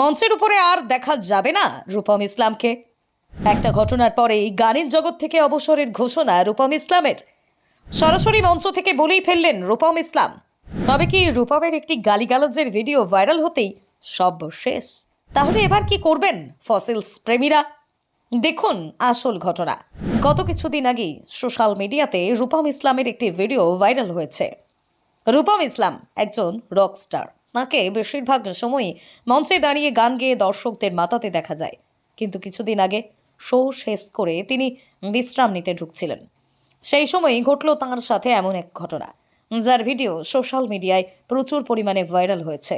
মঞ্চের উপরে আর দেখা যাবে না রূপম ইসলামকে। একটা ঘটনার পরেই গানের জগৎ থেকে অবসরের ঘোষণা রূপম ইসলামের। সরাসরি মঞ্চ থেকে বলেই ফেললেন রূপম ইসলাম। তবে কি রূপমের একটি গালিগালজের ভিডিও ভাইরাল হতেই সব শেষ? তাহলে এবার কি করবেন ফসিলস প্রেমীরা? দেখুন আসল ঘটনা। গত কিছুদিন আগেই সোশ্যাল মিডিয়াতে রূপম ইসলামের একটি ভিডিও ভাইরাল হয়েছে। রূপম ইসলাম একজন রক স্টার। তাকে বেশিরভাগ সময়ই মঞ্চে দাঁড়িয়ে গান গেয়ে দর্শকদের মাতাতে দেখা যায়। কিন্তু কিছুদিন আগে শো শেষ করে তিনি বিশ্রাম নিতে ঢুকছিলেন। সেই সময়ই ঘটল তাঁর সাথে এমন এক ঘটনা, যার ভিডিও সোশ্যাল মিডিয়ায় প্রচুর পরিমাণে ভাইরাল হয়েছে।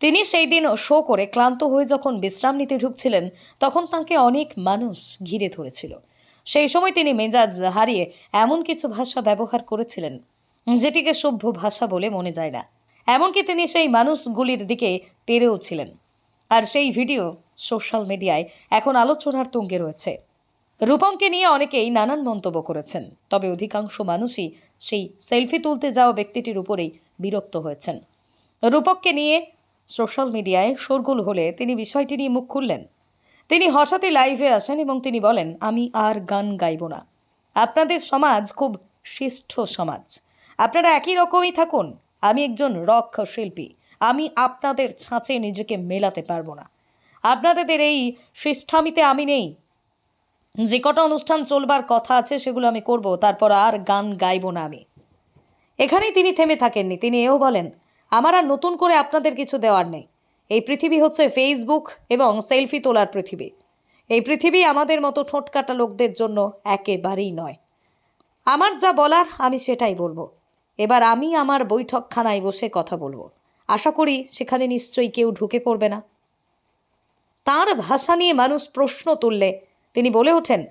তিনি সেই দিন শো করে ক্লান্ত হয়ে যখন বিশ্রাম নিতে ঢুকছিলেন, তখন তাকে অনেক মানুষ ঘিরে ধরেছিল। সেই সময় তিনি মেজাজ হারিয়ে এমন কিছু ভাষা ব্যবহার করেছিলেন, যেটিকে সভ্য ভাষা বলে মনে যায় না। এমনকি তিনি সেই মানুষগুলির দিকে তেড়েও ছিলেন। আর সেই ভিডিও সোশ্যাল মিডিয়ায় এখন আলোচনার তুঙ্গে রয়েছে। রূপমকে নিয়ে অনেকেই নানান মন্তব্য করেছেন, তবে অধিকাংশ মানুষই সেই সেলফি তুলতে যাওয়া ব্যক্তিটির উপরেই বিরক্ত হয়েছেন। রূপককে নিয়ে সোশ্যাল মিডিয়ায় শোরগোল হলে তিনি বিষয়টি নিয়ে মুখ খুললেন। তিনি হঠাৎই লাইভে আসেন এবং তিনি বলেন, আমি আর গান গাইব না। আপনাদের সমাজ খুব শিষ্ট সমাজ। আপনারা একই রকমই থাকুন। আমি একজন রক শিল্পী আমি আপনাদের ছাঁচে নিজেকে মেলাতে পারব না। আপনাদের এই শিষ্ঠামিতে আমি নেই। যে কটা অনুষ্ঠান চলবার কথা আছে সেগুলো আমি করব, তারপর আর গান গাইবো না আমি। এখানেই তিনি থেমে থাকেননি। তিনি এও বলেন, আমার আর নতুন করে আপনাদের কিছু দেওয়ার নেই। এই পৃথিবী হচ্ছে ফেসবুক এবং সেলফি তোলার পৃথিবী। এই পৃথিবী আমাদের মতো ঠোঁটকাটা লোকদের জন্য একেবারেই নয়। আমার যা বলার আমি সেটাই বলব। এবার আমি আমার বৈঠকখানায় বসে কথা বলব। আশা করি সেখানে নিশ্চয়ই কেউ ঢুকে পড়বে না। তার ভাষা নিয়ে মানুষ প্রশ্ন তুললে তিনি বলে ওঠেন,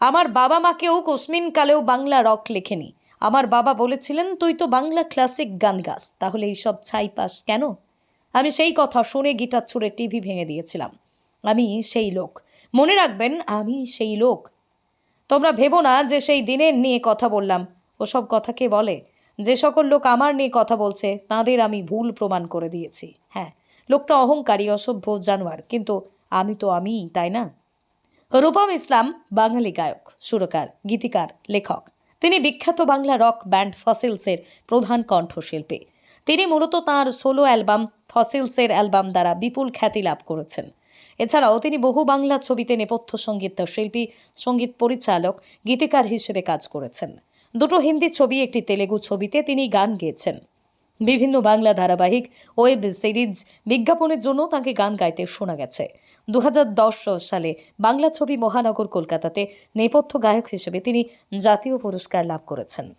আমার বাবা মাকেও কোসমিন কালেও বাংলা রক লেখেনি। আমার বাবা বলেছিলেন, তুই তো বাংলা ক্লাসিক গান গাস, তাহলে এইসব ছাই পাস কেন? আমি সেই কথা শুনে গিটার ছুঁড়ে টিভি ভেঙে দিয়েছিলাম। আমি সেই লোক। মনে রাখবেন, আমি সেই লোক। তোমরা ভেবো না যে সেই দিনের নিয়ে কথা বললাম। ওসব কথা কে বলে? যে সকল লোক আমার নিয়ে কথা বলছে, তাদের আমি ভুল প্রমাণ করে দিয়েছি। হ্যাঁ লোকটা অহংকারী, অসভ্য জানোয়ার, কিন্তু আমি তো আমিই, তাই না? রূপম ইসলাম, বাঙালি গায়ক, সুরকার, গীতিকার, লেখক। তিনি বিখ্যাত বাংলা রক ব্যান্ড ফসিলসের প্রধান কণ্ঠশিল্পী। তিনি মূলত তাঁর সোলো অ্যালবাম ফসিলসের অ্যালবাম দ্বারা বিপুল খ্যাতি লাভ করেছেন। এছাড়াও তিনি বহু বাংলা ছবিতে নেপথ্য সংগীত শিল্পী, সংগীত পরিচালক, গীতিকার হিসেবে কাজ করেছেন। দুটো হিন্দি ছবি, একটি তেলেগু ছবিতে তিনি গান গেয়েছেন। বিভিন্ন বাংলা ধারাবাহিক ওয়েব সিরিজ বিজ্ঞাপনের জন্য তাকে গান গাইতে শোনা গেছে। দু হাজার দশ সালে বাংলা ছবি মহানগর কলকাতাতে নেপথ্য গায়ক হিসেবে তিনি জাতীয় পুরস্কার লাভ করেছেন।